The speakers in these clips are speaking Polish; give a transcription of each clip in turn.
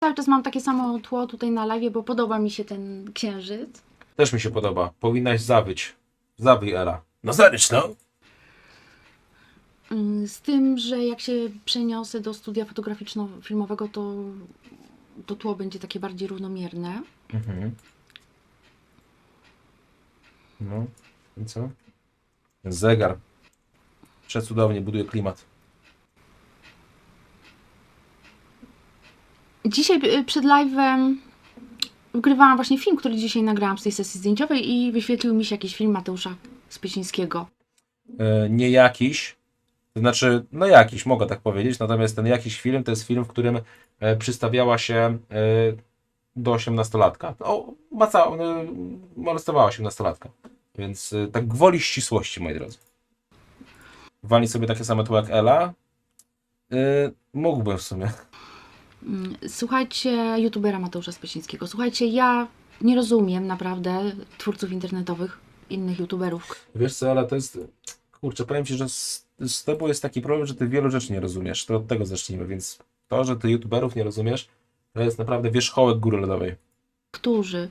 Cały czas mam takie samo tło tutaj na live, bo podoba mi się ten księżyc. Też mi się podoba. Powinnaś zawyć. Zawyj, Ela. No zarycz, no. Mm, Z tym, że jak się przeniosę do studia fotograficzno-filmowego, to, to tło będzie takie bardziej równomierne. Mhm. No. I co? Zegar. Przecudownie buduje klimat. Dzisiaj y, przed live'em wgrywałam właśnie film, który dzisiaj nagrałam z tej sesji zdjęciowej i wyświetlił mi się jakiś film Mateusza Spiecińskiego. E, nie jakiś, to znaczy, no jakiś, mogę tak powiedzieć, natomiast ten jakiś film to jest film, w którym e, przystawiała się e, do 18-latka. O, maca, e, molestowała 18-latka. Więc e, tak gwoli ścisłości, moi drodzy. Wali sobie takie same tło jak Ela? E, mógłbym w sumie. Mm, Słuchajcie youtubera Mateusza Spiecińskiego. Słuchajcie, ja nie rozumiem naprawdę twórców internetowych, innych youtuberów, Wiesz co, ale to jest. Kurczę, powiem ci, że z, z tobą jest taki problem, że ty wielu rzeczy nie rozumiesz. To od tego zacznijmy, więc to, że ty youtuberów nie rozumiesz, to jest naprawdę wierzchołek góry lodowej. którzy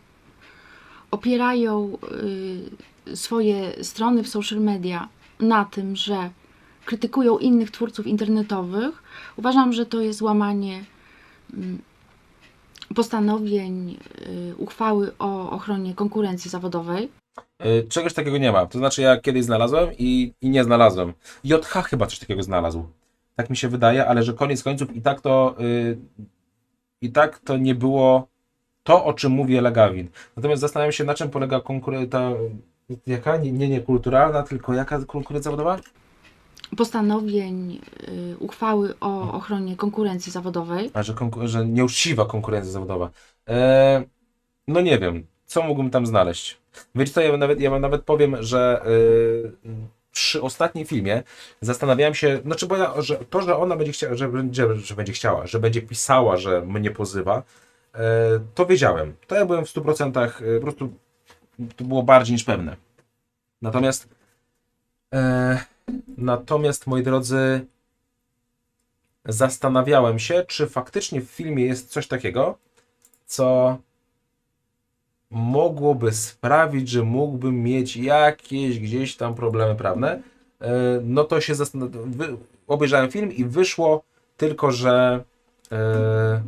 opierają y, swoje strony w social media na tym, że krytykują innych twórców internetowych, uważam, że to jest łamanie postanowień y, uchwały o ochronie konkurencji zawodowej. Y, Czegoś takiego nie ma. To znaczy, ja kiedyś znalazłem i, i nie znalazłem. JH chyba coś takiego znalazł. Tak mi się wydaje, ale że koniec końców i tak to. y, I tak to nie było to, o czym mówi Ela Gawin. Natomiast zastanawiam się, na czym polega konkurencja. Jaka? Nie, nie, nie kulturalna, tylko jaka konkurencja zawodowa? Postanowień y, uchwały o ochronie konkurencji zawodowej. A że, konku- że nieuczciwa konkurencja zawodowa. E, no nie wiem, co mógłbym tam znaleźć. Wiecie co, ja wam nawet, ja wam nawet powiem, że y, przy ostatnim filmie zastanawiałem się, znaczy bo ja, że to, że ona będzie chciała, że będzie, że będzie chciała, że będzie pisała, że mnie pozywa, e, to wiedziałem. To ja byłem w 100% y, po prostu to było bardziej niż pewne. Natomiast e, natomiast moi drodzy zastanawiałem się, czy faktycznie w filmie jest coś takiego, co mogłoby sprawić, że mógłbym mieć jakieś gdzieś tam problemy prawne. E, No to się zastan- wy- obejrzałem film i wyszło tylko, że e,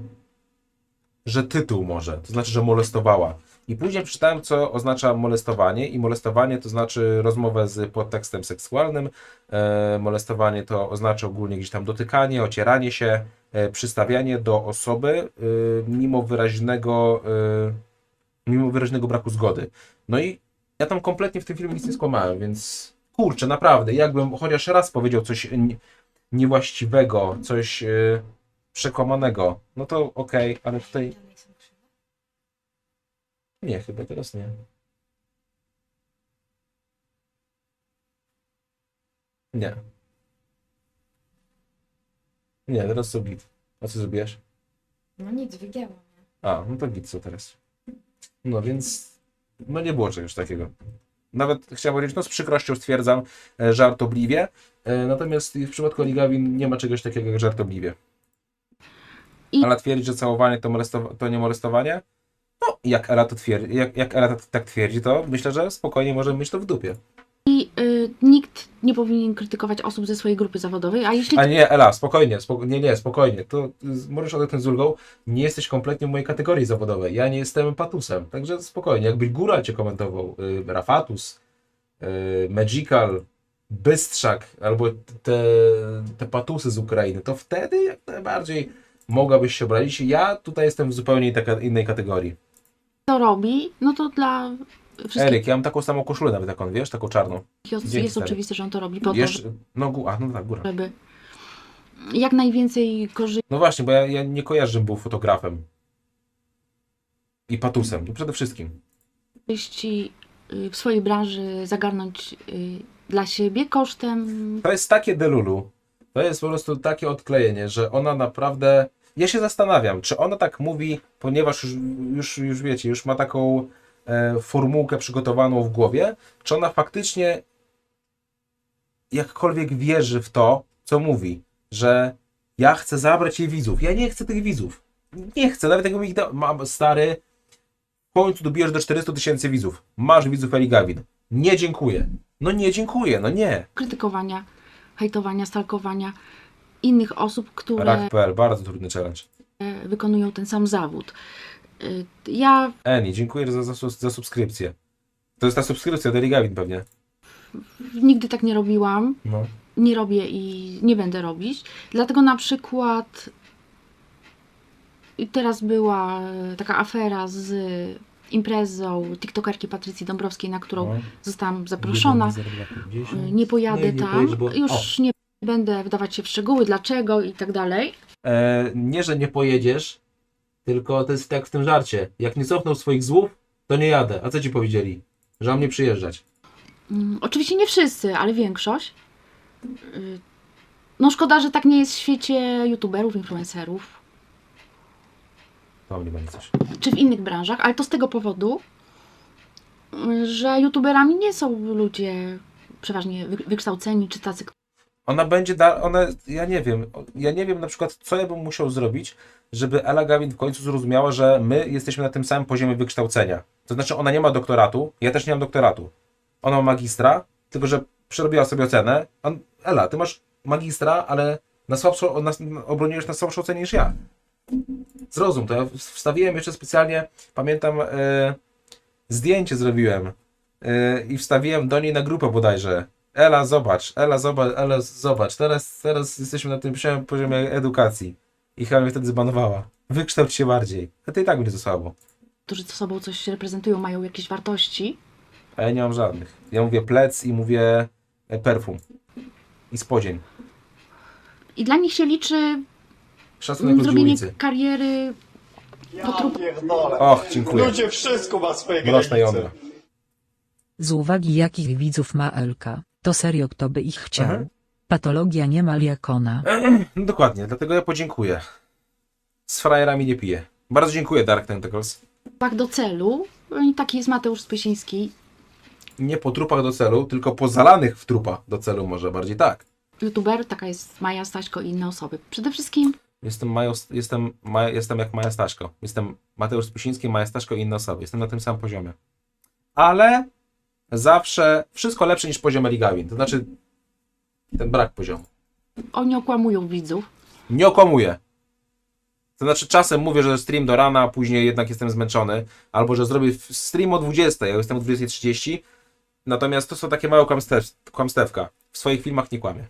że tytuł może, to znaczy, że molestowała. I później przeczytałem, co oznacza molestowanie i molestowanie to znaczy rozmowę z podtekstem seksualnym, E, molestowanie to oznacza ogólnie gdzieś tam dotykanie, ocieranie się, e, przystawianie do osoby e, mimo wyraźnego, e, mimo wyraźnego braku zgody. No i ja tam kompletnie w tym filmie nic nie skłamałem, więc kurczę, naprawdę, jakbym chociaż raz powiedział coś nie- niewłaściwego, coś e, przekłamanego, no to okej, ale tutaj nie, chyba teraz nie. Nie. Nie, teraz są git. A co zrobiłaś? No nic, wygięłam. A, no to git co teraz. No więc, no nie było czegoś takiego. Nawet chciałem powiedzieć, no z przykrością stwierdzam, e, żartobliwie, e, natomiast w przypadku Oligawin nie ma czegoś takiego jak żartobliwie. I- Ale twierdzić, że całowanie to, molestowa- to nie molestowanie? No, jak Ela, to twierdzi, jak, jak Ela tak- twierdzi, to myślę, że spokojnie możemy mieć to w dupie. I y, nikt nie powinien krytykować osób ze swojej grupy zawodowej, a jeśli A nie, Ela, spokojnie, spoko- nie, nie, spokojnie. To z- możesz odetchnąć z ulgą. Nie jesteś kompletnie w mojej kategorii zawodowej. Ja nie jestem patusem. Także spokojnie. Jakbyś góra cię komentował, y, Rafatus, y, Magical, Bystrzak, albo te, te patusy z Ukrainy, to wtedy jak najbardziej mogłabyś się obrazić. Ja tutaj jestem w zupełnie innej kategorii. To robi, no to dla wszystkich Eryk, ja mam taką samą koszulę nawet jak on, wiesz, taką czarną. osób dzięki, jest stary. oczywiste, że on to robi po to, Wiesz, no, gó- a, no tak, góra. żeby jak najwięcej korzyści No właśnie, bo ja, ja nie kojarzę, żebym był fotografem. I patusem, to przede wszystkim. korzyści y, w swojej branży zagarnąć y, dla siebie kosztem To jest takie delulu. To jest po prostu takie odklejenie, że ona naprawdę. Ja się zastanawiam, czy ona tak mówi, ponieważ już, już, już wiecie, już ma taką e, formułkę przygotowaną w głowie, czy ona faktycznie jakkolwiek wierzy w to, co mówi, że ja chcę zabrać jej widzów. Ja nie chcę tych widzów. Nie chcę, nawet jakbym ich dał. Mam stary. W końcu dobijesz do 400 tysięcy widzów. Masz widzów Eli Gawin. Nie dziękuję. No nie dziękuję, no nie. krytykowania, hejtowania, stalkowania innych osób, które Rak.pl, bardzo trudny challenge. wykonują ten sam zawód. Y, Ja Eni, dziękuję za, za, za subskrypcję. To jest ta subskrypcja od Eli Gawin pewnie. nigdy tak nie robiłam, No. nie robię i nie będę robić. Dlatego na przykład i teraz była e, taka afera z imprezą tiktokerki Patrycji Dąbrowskiej, na którą No. zostałam zaproszona. Y, Nie pojadę tam. Już nie będę wdawać się w szczegóły, dlaczego i tak dalej. E, nie, że nie pojedziesz, tylko to jest tak w tym żarcie. Jak nie cofnął swoich złów, to nie jadę. A co ci powiedzieli? Że mam nie przyjeżdżać. Mm, Oczywiście nie wszyscy, ale większość. Y, No szkoda, że tak nie jest w świecie youtuberów, influencerów, To mnie będzie coś. czy w innych branżach, ale to z tego powodu, y, że youtuberami nie są ludzie przeważnie wy- wykształceni, czy tacy, Ona będzie, da, ona, ja nie wiem, ja nie wiem na przykład, co ja bym musiał zrobić, żeby Ela Gawin w końcu zrozumiała, że my jesteśmy na tym samym poziomie wykształcenia. To znaczy, ona nie ma doktoratu, ja też nie mam doktoratu. Ona ma magistra, tylko że przerobiła sobie ocenę. On, Ela, ty masz magistra, ale na słabszą, na, obroniłeś na słabszą ocenę niż ja. Zrozum to. Ja wstawiłem jeszcze specjalnie, pamiętam, e, zdjęcie zrobiłem e, i wstawiłem do niej na grupę bodajże. Ela, zobacz, Ela, zobacz, Ela, zobacz. Teraz, teraz jesteśmy na tym poziomie- poziomie edukacji. I chyba mnie wtedy zbanowała. Wykształć się bardziej. A to i tak będzie za słabo. którzy ze sobą coś reprezentują, mają jakieś wartości. A ja nie mam żadnych. Ja mówię plec i mówię e, perfum. I spodzień. I dla nich się liczy Szacunek ludzi zrobienie ulicy. kariery Ja pierdolę. Och, dziękuję. Ludzie, wszystko ma swoje Mroczne granice. jądra. Z uwagi jakich widzów ma Elka, to serio kto by ich chciał. Mhm. Patologia niemal jak ona. No dokładnie, dlatego ja podziękuję. Z frajerami nie piję. Bardzo dziękuję, Dark Tentacles. tak do celu. I taki jest Mateusz Spysiński, Nie po trupach do celu, tylko po zalanych w trupa do celu, może bardziej tak. youtuber, taka jest Maja Staśko i inne osoby. Przede wszystkim Jestem, Majo, jestem, Maja, jestem jak Maja Staszko. Jestem Mateusz Spusiński, Maja Staszko i inne osoby. Jestem na tym samym poziomie. Ale zawsze wszystko lepsze niż poziom Eli Gawin. To znaczy ten brak poziomu. oni okłamują widzów. Nie okłamuję. To znaczy czasem mówię, że stream do rana, a później jednak jestem zmęczony. Albo że zrobię stream o 20, ja jestem o 20.30. Natomiast to są takie małe kłamstew, kłamstewka. W swoich filmach nie kłamię.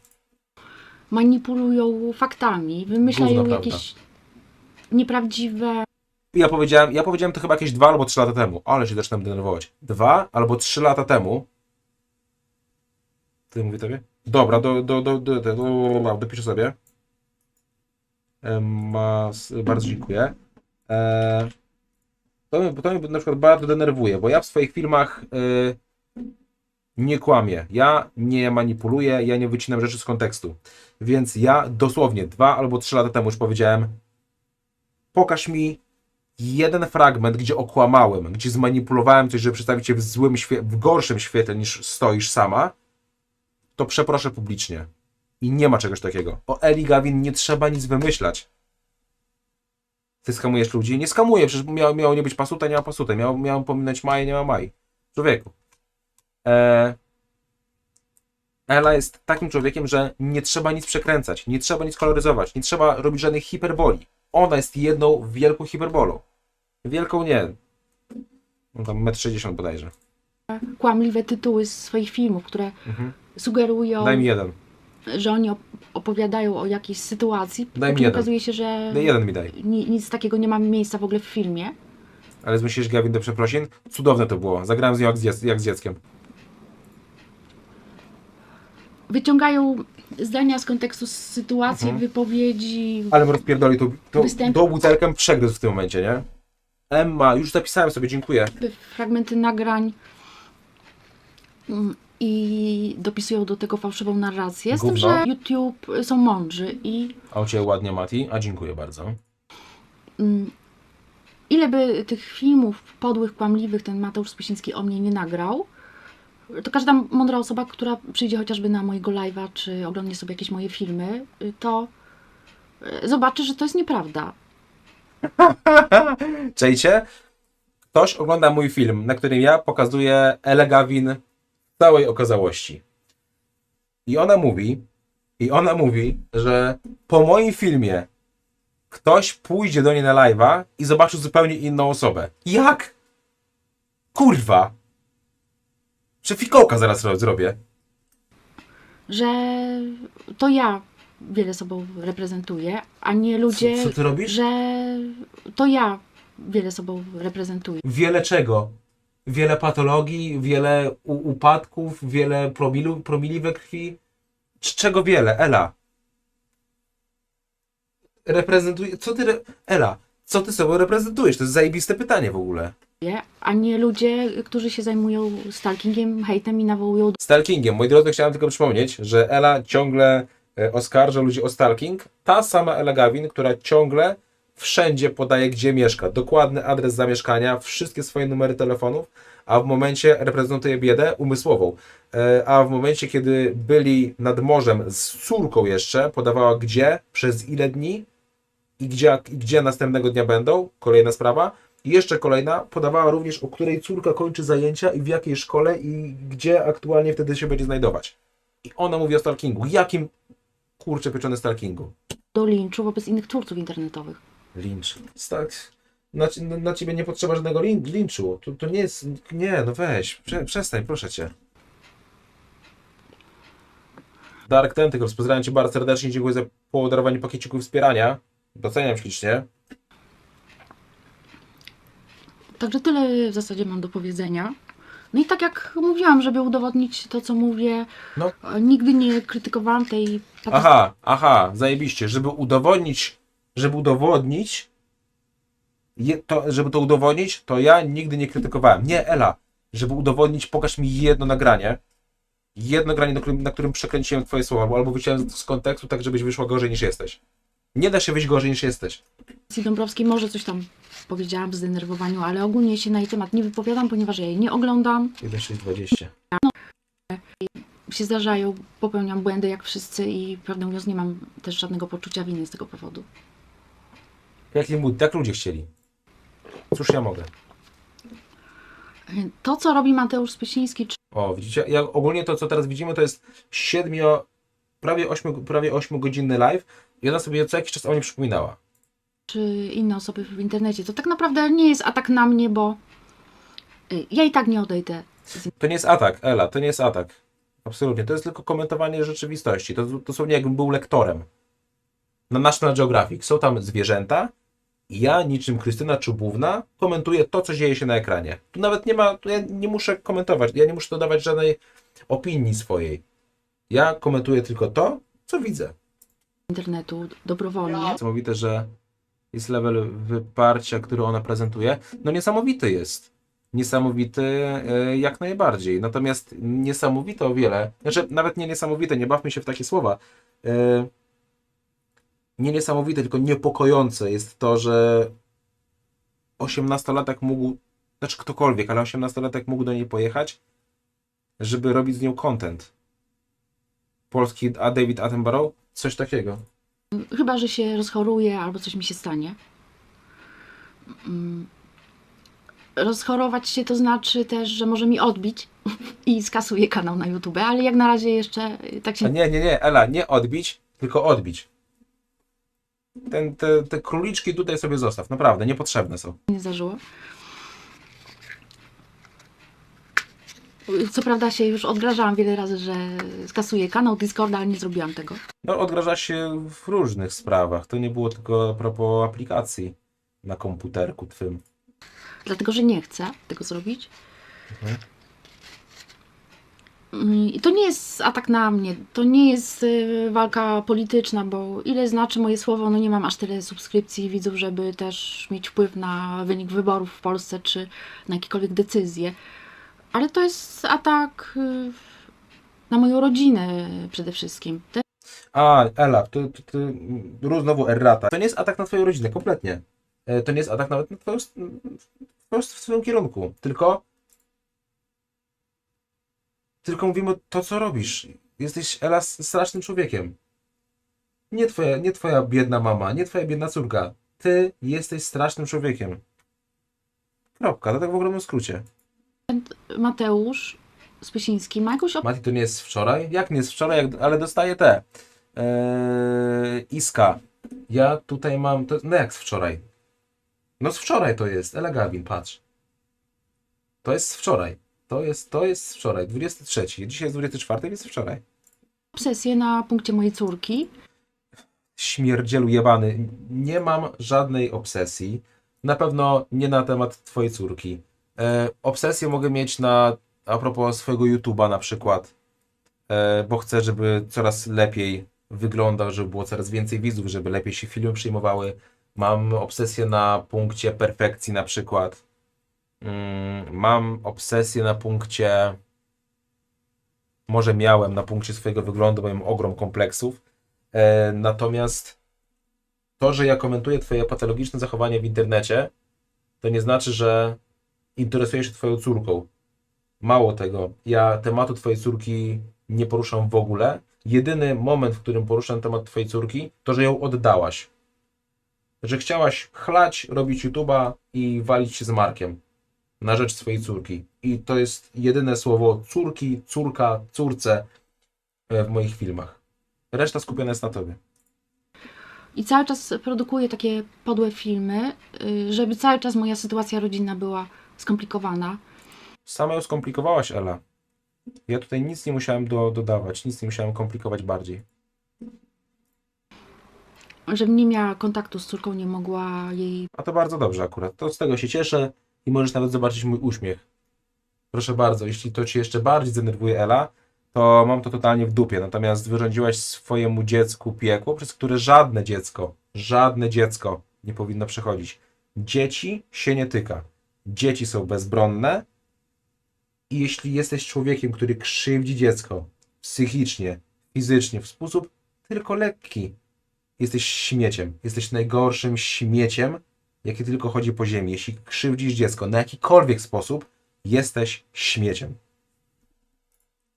manipulują faktami, wymyślają Gówno prawda. jakieś nieprawdziwe. Ja powiedziałem, ja powiedziałem to chyba jakieś dwa albo trzy lata temu, ale się zaczynam denerwować. Dwa albo trzy lata temu. Ty mówię tobie? Dobra, do, do, do, do, do, do, do dopiszę sobie. Bardzo dziękuję. E, to, mnie, to mnie na przykład bardzo denerwuje, bo ja w swoich filmach y, nie kłamię. Ja nie manipuluję, ja nie wycinam rzeczy z kontekstu. Więc ja dosłownie dwa albo trzy lata temu już powiedziałem pokaż mi jeden fragment, gdzie okłamałem, gdzie zmanipulowałem coś, żeby przedstawić cię w złym w gorszym świetle niż stoisz sama, to przeproszę publicznie. I nie ma czegoś takiego. O Eli Gawin nie trzeba nic wymyślać. Ty skamujesz ludzi? Nie skamuję, przecież miało, miało nie być pasuta, nie ma pasuta. Miało, miałem pominąć maj, nie ma maj. Człowieku. E... Ela jest takim człowiekiem, że nie trzeba nic przekręcać, nie trzeba nic koloryzować, nie trzeba robić żadnych hiperboli. Ona jest jedną wielką hiperbolą. Wielką nie. No tam 1,60 m bodajże. kłamliwe tytuły z swoich filmów, które Mhm. sugerują, Daj mi jeden. że oni op- opowiadają o jakiejś sytuacji, Daj po mi czym jeden. okazuje się, że Daj jeden mi daj. ni- nic takiego nie ma miejsca w ogóle w filmie. Ale zmyślisz Gawin do przeprosin? Cudowne to było. Zagrałem z nią jak z, dziec- jak z dzieckiem. Wyciągają zdania z kontekstu sytuacji, Mhm. wypowiedzi. Ale rozpierdoli tą, tą, Występ- tą butelkę przegryzł w tym momencie, nie? Emma, już zapisałem sobie, dziękuję. fragmenty nagrań mm, i dopisują do tego fałszywą narrację. Z tym, Gówno. że YouTube są mądrzy i A u Ciebie ładnie, Mati. A dziękuję bardzo. mm, ile by tych filmów podłych, kłamliwych ten Mateusz Spysiński o mnie nie nagrał, to każda mądra osoba, która przyjdzie chociażby na mojego live'a, czy oglądnie sobie jakieś moje filmy, y, to y, zobaczy, że to jest nieprawda. Czejcie? Ktoś ogląda mój film, na którym ja pokazuję Ele Gavin w całej okazałości. I ona mówi, i ona mówi, że po moim filmie ktoś pójdzie do niej na live'a i zobaczy zupełnie inną osobę. Jak? Kurwa! Że fikołka zaraz ro- zrobię. że to ja wiele sobą reprezentuję, a nie ludzie, Co, co ty robisz? że to ja wiele sobą reprezentuję. Wiele czego? Wiele patologii, wiele u- upadków, wiele promilu, promili we krwi. Cz- czego wiele? Ela. Reprezentuje. Co ty. Re... Ela, co ty sobą reprezentujesz? To jest zajebiste pytanie w ogóle. A nie ludzie, którzy się zajmują stalkingiem, hejtem i nawołują Stalkingiem. Moi drodzy, chciałem tylko przypomnieć, że Ela ciągle oskarża ludzi o stalking. Ta sama Ela Gawin, która ciągle wszędzie podaje, gdzie mieszka. Dokładny adres zamieszkania, wszystkie swoje numery telefonów, a w momencie reprezentuje biedę umysłową. E, A w momencie, kiedy byli nad morzem z córką jeszcze, podawała gdzie, przez ile dni i gdzie, i gdzie następnego dnia będą. Kolejna sprawa. I jeszcze kolejna, podawała również, o której córka kończy zajęcia i w jakiej szkole i gdzie aktualnie wtedy się będzie znajdować. I ona mówi o stalkingu. Jakim kurczę pieczony stalkingu? do linczu wobec innych twórców internetowych. Lincz. Tak. Na, na, na ciebie nie potrzeba żadnego lin, linczu. To, to nie jest. Nie, no weź, prze, przestań, proszę cię. Dark Tentacles, pozdrawiam cię bardzo serdecznie, dziękuję za podarowanie pakiecików wspierania. Doceniam ślicznie. Także tyle w zasadzie mam do powiedzenia. No i tak jak mówiłam, żeby udowodnić to, co mówię, No. e, nigdy nie krytykowałam tej Aha, aha, zajebiście. Żeby udowodnić, żeby udowodnić, je, to, żeby to udowodnić, to ja nigdy nie krytykowałem. Nie, Ela, żeby udowodnić, pokaż mi jedno nagranie, jedno nagranie, na którym, na którym przekręciłem twoje słowa, albo wyciąłem z kontekstu, tak żebyś wyszła gorzej niż jesteś. Nie da się wyjść gorzej niż jesteś. Patrycji Dąbrowskiej może coś tam powiedziałam w zdenerwowaniu, ale ogólnie się na jej temat nie wypowiadam, ponieważ ja jej nie oglądam. 1,620. Się zdarzają, popełniam błędy jak wszyscy i prawdę mówiąc nie mam też żadnego poczucia winy z tego powodu. Jak, jak ludzie chcieli. Cóż ja mogę. To, co robi Mateusz Spysiński, O, widzicie? Ja, ogólnie to, co teraz widzimy, to jest siedmio, prawie 8, prawie 8 godzinny live i ona sobie co jakiś czas o nim przypominała. czy inne osoby w internecie, to tak naprawdę nie jest atak na mnie, bo y, ja i tak nie odejdę. To nie jest atak, Ela, to nie jest atak. Absolutnie. To jest tylko komentowanie rzeczywistości. To dosłownie jakbym był lektorem. Na National Geographic są tam zwierzęta i ja, niczym Krystyna Czubówna, komentuję to, co dzieje się na ekranie. Tu nawet nie ma, tu ja nie muszę komentować, ja nie muszę dodawać żadnej opinii swojej. Ja komentuję tylko to, co widzę. Internetu dobrowolnie. Niesamowite, że jest level wyparcia, który ona prezentuje. No niesamowity jest. Niesamowity e, jak najbardziej. Natomiast niesamowite o wiele, znaczy nawet nie niesamowite, nie bawmy się w takie słowa. E, Nie niesamowite, tylko niepokojące jest to, że 18-latek mógł, znaczy ktokolwiek, ale 18-latek mógł do niej pojechać, żeby robić z nią content. Polski, a David Attenborough? Coś takiego. Chyba, że się rozchoruję albo coś mi się stanie. Mm. Rozchorować się to znaczy też, że może mi odbić i skasuje kanał na YouTube, ale jak na razie jeszcze y, tak A się nie, nie, nie, Ela, nie odbić, tylko odbić. Ten, te, te króliczki tutaj sobie zostaw, naprawdę, niepotrzebne są. nie zdarzyło. Co prawda się już odgrażałam wiele razy, że skasuję kanał Discorda, ale nie zrobiłam tego. No, odgraża się w różnych sprawach. To nie było tylko a propos aplikacji na komputerku twym. Dlatego, że nie chcę tego zrobić. Mhm. Mm, I to nie jest atak na mnie, to nie jest y, walka polityczna, bo ile znaczy moje słowo, no nie mam aż tyle subskrypcji i widzów, żeby też mieć wpływ na wynik wyborów w Polsce, czy na jakiekolwiek decyzje. Ale to jest atak y, na moją rodzinę przede wszystkim. A, Ela, ty, ty, ty znowu errata. To nie jest atak na twoją rodzinę, kompletnie. E, To nie jest atak nawet na twoją, w swoim kierunku. Tylko tylko mówimy to, co robisz. Jesteś, Ela, strasznym człowiekiem. Nie twoja, nie twoja biedna mama, nie twoja biedna córka. ty jesteś strasznym człowiekiem. Kropka, to tak w ogromnym skrócie. Mateusz Spysiński ma jakąś op- Mati, to nie jest wczoraj? Jak nie jest wczoraj, jak, ale dostaję te. Eee, Iska. Ja tutaj mam. To, no jak z wczoraj? No z wczoraj to jest. Ela Gavin, patrz. To jest z wczoraj. To jest, to jest z wczoraj. 23. Dzisiaj jest 24, więc wczoraj. obsesję na punkcie mojej córki. Śmierdzielu jebany. Nie mam żadnej obsesji. Na pewno nie na temat twojej córki. E, obsesję mogę mieć na a propos swojego YouTube'a na przykład. E, bo chcę, żeby coraz lepiej wyglądał, żeby było coraz więcej widzów, żeby lepiej się filmy przyjmowały. Mam obsesję na punkcie perfekcji na przykład. Mm, mam obsesję na punkcie może miałem na punkcie swojego wyglądu, bo mam ogrom kompleksów. E, natomiast to, że ja komentuję Twoje patologiczne zachowanie w internecie, to nie znaczy, że interesuję się Twoją córką. Mało tego, ja tematu Twojej córki nie poruszam w ogóle. Jedyny moment, w którym poruszam temat Twojej córki, to, że ją oddałaś. Że chciałaś chlać, robić YouTube'a i walić się z Markiem na rzecz swojej córki. I to jest jedyne słowo córki, córka, córce e, w moich filmach. Reszta skupiona jest na tobie. I cały czas produkuję takie podłe filmy, y, żeby cały czas moja sytuacja rodzinna była skomplikowana. Sama ją skomplikowałaś, Ela. Ja tutaj nic nie musiałem do, dodawać, nic nie musiałem komplikować bardziej. Żebym nie miała kontaktu z córką, nie mogła jej A to bardzo dobrze akurat. To z tego się cieszę i możesz nawet zobaczyć mój uśmiech. Proszę bardzo, jeśli to cię jeszcze bardziej zdenerwuje, Ela, to mam to totalnie w dupie. Natomiast wyrządziłaś swojemu dziecku piekło, przez które żadne dziecko, żadne dziecko nie powinno przechodzić. Dzieci się nie tyka. Dzieci są bezbronne i jeśli jesteś człowiekiem, który krzywdzi dziecko psychicznie, fizycznie, w sposób tylko lekki, jesteś śmieciem. Jesteś najgorszym śmieciem, jaki tylko chodzi po ziemi. Jeśli krzywdzisz dziecko na jakikolwiek sposób, jesteś śmieciem.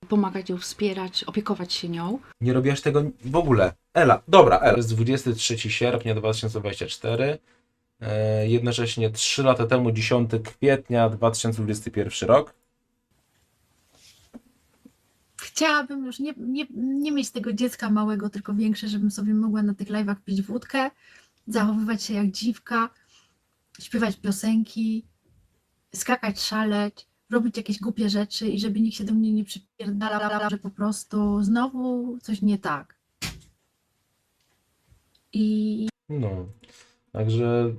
pomagać, ją wspierać, opiekować się nią. Nie robiłaś tego w ogóle. Ela, dobra, Ela. Jest 23 sierpnia 2024. E, jednocześnie 3 lata temu, 10 kwietnia 2021 rok. Chciałabym już nie, nie, nie mieć tego dziecka małego, tylko większe, żebym sobie mogła na tych live'ach pić wódkę, zachowywać się jak dziwka, śpiewać piosenki, skakać, szaleć, robić jakieś głupie rzeczy i żeby nikt się do mnie nie przypierdalał, że po prostu znowu coś nie tak. I No, także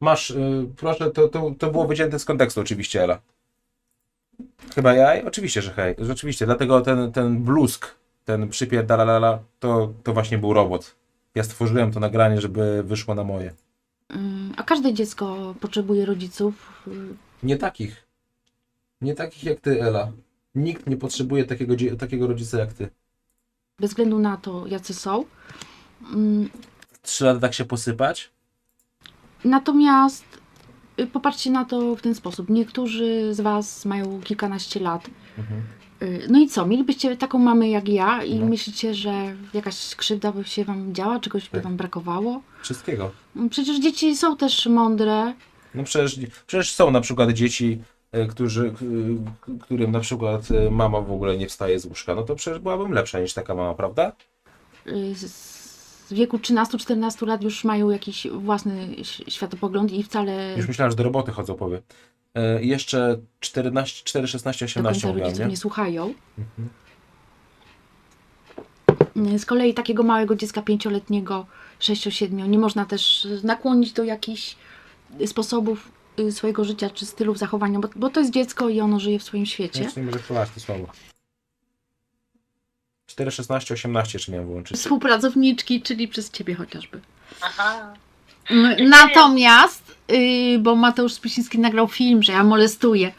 masz, y, proszę, to, to, to było wycięte z kontekstu oczywiście, Ela. Chyba jaj? Oczywiście, że hej, rzeczywiście, dlatego ten, ten blusk, ten przypierdalalala, to, to właśnie był robot. Ja stworzyłem to nagranie, żeby wyszło na moje. Y, A każde dziecko potrzebuje rodziców. Nie takich. Nie takich jak ty, Ela. Nikt nie potrzebuje takiego, dzie- takiego rodzica jak ty. Bez względu na to, jacy są. Mm, Trzy lata tak się posypać? Natomiast y, popatrzcie na to w ten sposób. Niektórzy z Was mają kilkanaście lat. Mhm. Y, No i co? Mielibyście taką mamę jak ja i No. myślicie, że jakaś krzywda by się Wam działa, czegoś by Tak. Wam brakowało? Wszystkiego. Mm, Przecież dzieci są też mądre. No przecież, przecież są na przykład dzieci, e, którzy, którym na przykład mama w ogóle nie wstaje z łóżka. No to przecież byłabym lepsza niż taka mama, prawda? y, z wieku 13-14 lat już mają jakiś własny światopogląd i wcale Już myślałem, że do roboty chodzą, powie. E, jeszcze 14, 4, 16, do 18 końca mówiłem, rodziców nie? nie słuchają. Mhm. Y, Z kolei takiego małego dziecka pięcioletniego, 6-7 nie można też nakłonić do jakichś sposobów y, swojego życia czy stylów zachowania, bo, bo to jest dziecko i ono żyje w swoim świecie. Jeszcze nie może chwalać to słowo. 4, 16, 18 jeszcze miałem wyłączyć. Współpracowniczki, czyli przez ciebie chociażby. Mm, Natomiast, y, bo Mateusz Spysiński nagrał film, że ja molestuję.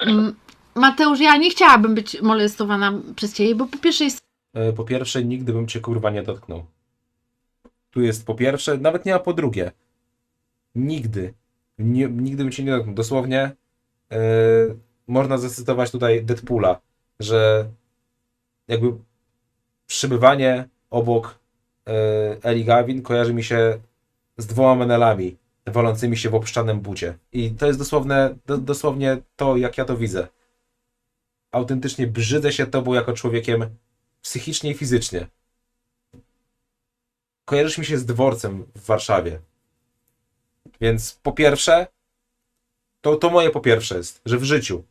Mm, Mateusz, ja nie chciałabym być molestowana przez ciebie, bo po pierwsze jest E, Po pierwsze, nigdy bym cię kurwa nie dotknął. Tu jest po pierwsze, nawet nie ma po drugie. Nigdy. Nie, nigdy bym cię nie dotknął. Dosłownie e, można zacytować tutaj Deadpoola, że jakby przybywanie obok e, Eli Gavin kojarzy mi się z dwoma menelami walącymi się w obszczanym bucie. I to jest dosłowne, do, dosłownie to, jak ja to widzę. Autentycznie brzydzę się tobą jako człowiekiem psychicznie i fizycznie. Kojarzysz mi się z dworcem w Warszawie. Więc po pierwsze, to, to moje po pierwsze jest, że w życiu,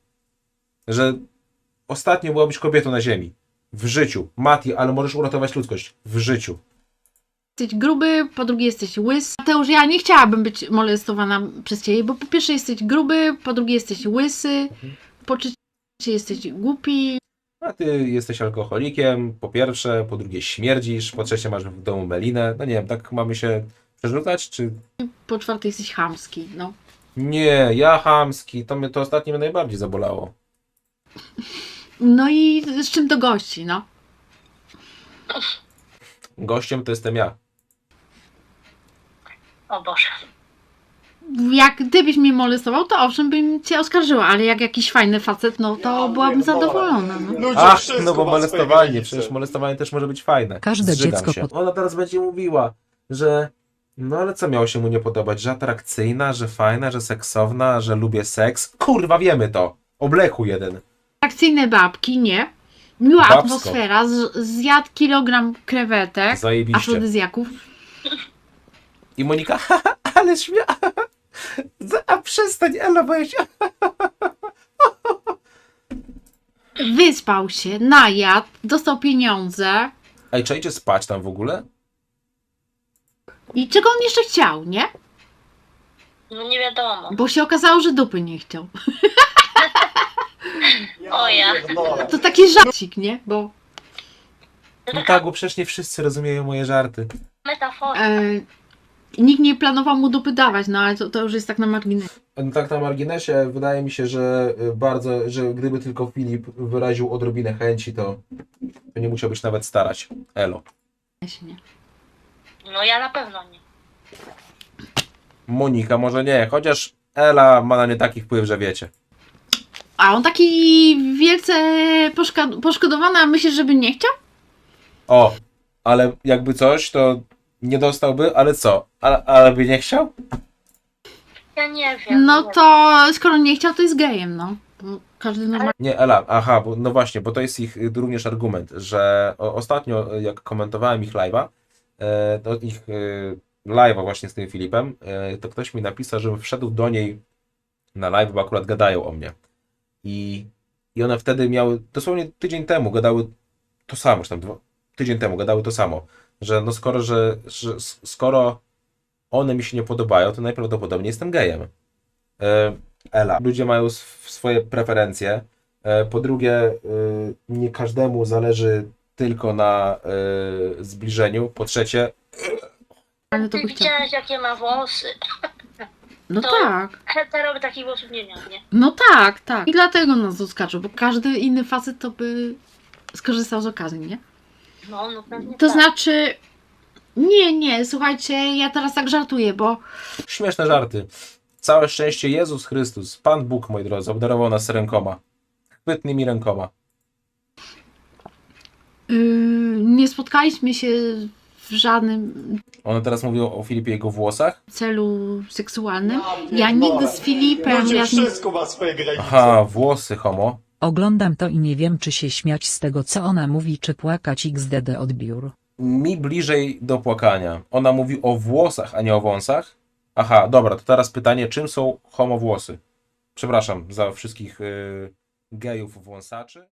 że ostatnio byłabyś kobietą na ziemi. W życiu. Mati, ale możesz uratować ludzkość. W życiu. Jesteś gruby, po drugie jesteś łysy. Mateusz, ja nie chciałabym być molestowana przez ciebie, bo po pierwsze jesteś gruby, po drugie jesteś łysy, po trzecie jesteś głupi, A ty jesteś alkoholikiem, po pierwsze, po drugie śmierdzisz, po trzecie masz w domu melinę. No nie wiem, tak mamy się przerzucać, czy... po czwarte jesteś chamski, no. Nie, ja chamski, to mnie to ostatnio mnie najbardziej zabolało. No i z czym to gości, no. Gościem to jestem ja. O Boże. Jak ty byś mnie molestował, to owszem bym cię oskarżyła, ale jak jakiś fajny facet, no to Ja byłabym pierdolę. zadowolona, no. Ludzie Ach, wszystko no bo ma swoje molestowanie, granice. przecież molestowanie też może być fajne. Każde Zżygam dziecko się. pod- Ona teraz będzie mówiła, że no ale co miało się mu nie podobać, że atrakcyjna, że fajna, że seksowna, że lubię seks. Kurwa, wiemy to. Oblechu jeden. Atrakcyjne babki, nie. Miła Babsko. atmosfera, z, zjadł kilogram krewetek, Zajebiście. afrodyzjaków. I Monika, haha, ale śmia... A przestań, Ela, bo ja się... Wyspał się, najadł, dostał pieniądze Ej, czy idzie spać tam w ogóle? i czego on jeszcze chciał, nie? No nie wiadomo. Bo się okazało, że dupy nie chciał. O ja. pierdolę. To taki żarcik, nie? Bo No tak, bo przecież nie wszyscy rozumieją moje żarty. Metafora. e, nikt nie planował mu dupy dawać, no ale to, to już jest tak na marginesie. No tak na marginesie, wydaje mi się, że y, bardzo, że gdyby tylko Filip wyraził odrobinę chęci, to, to nie musiałbyś nawet starać. Elo. Nie. No ja na pewno nie. Monika może nie, chociaż Ela ma na nie taki wpływ, że wiecie. A on taki wielce poszka- poszkodowany, a myślisz, żeby nie chciał? O, ale jakby coś, to nie dostałby, ale co? Ale, ale by nie chciał? Ja nie wiem. No nie to skoro nie chciał, to jest gejem, no. Bo Każdy normalnie. Nie, Ela, aha, bo, no właśnie, bo to jest ich y, również argument, że o, ostatnio, y, jak komentowałem ich live'a, e, to ich y, live'a właśnie z tym Filipem, e, to ktoś mi napisał, żebym wszedł do niej na live, bo akurat gadają o mnie. I, i one wtedy miały, dosłownie tydzień temu gadały to samo, już tam dwa, tydzień temu gadały to samo, że no skoro, że, że skoro one mi się nie podobają, to najprawdopodobniej jestem gejem. E, Ela. Ludzie mają sw- swoje preferencje. E, Po drugie, e, nie każdemu zależy tylko na zbliżeniu. Po trzecie, to Ty by chciał. widziałeś jakie ma włosy. No to- tak. Hetero takich włosów nie miał, nie? No tak, tak. I dlatego nas odskaczą, bo każdy inny facet to by skorzystał z okazji, nie? No, no pewnie To tak. znaczy. Nie, nie, słuchajcie, ja teraz tak żartuję, bo śmieszne żarty. Całe szczęście Jezus Chrystus, Pan Bóg, moi drodzy, obdarował nas rękoma. Chwytnymi rękoma. yy, nie spotkaliśmy się w żadnym One teraz mówią o Filipie i jego włosach. celu seksualnym. Ja Ja nigdy z Filipem, ja z nim wszystko ma swoje granice. Aha, włosy, homo. Oglądam to i nie wiem czy się śmiać z tego co ona mówi czy płakać xdd odbiór. Mi bliżej do płakania. Ona mówi o włosach, a nie o wąsach. Aha, dobra, to teraz pytanie, czym są homo włosy? Przepraszam za wszystkich y, gejów wąsaczy.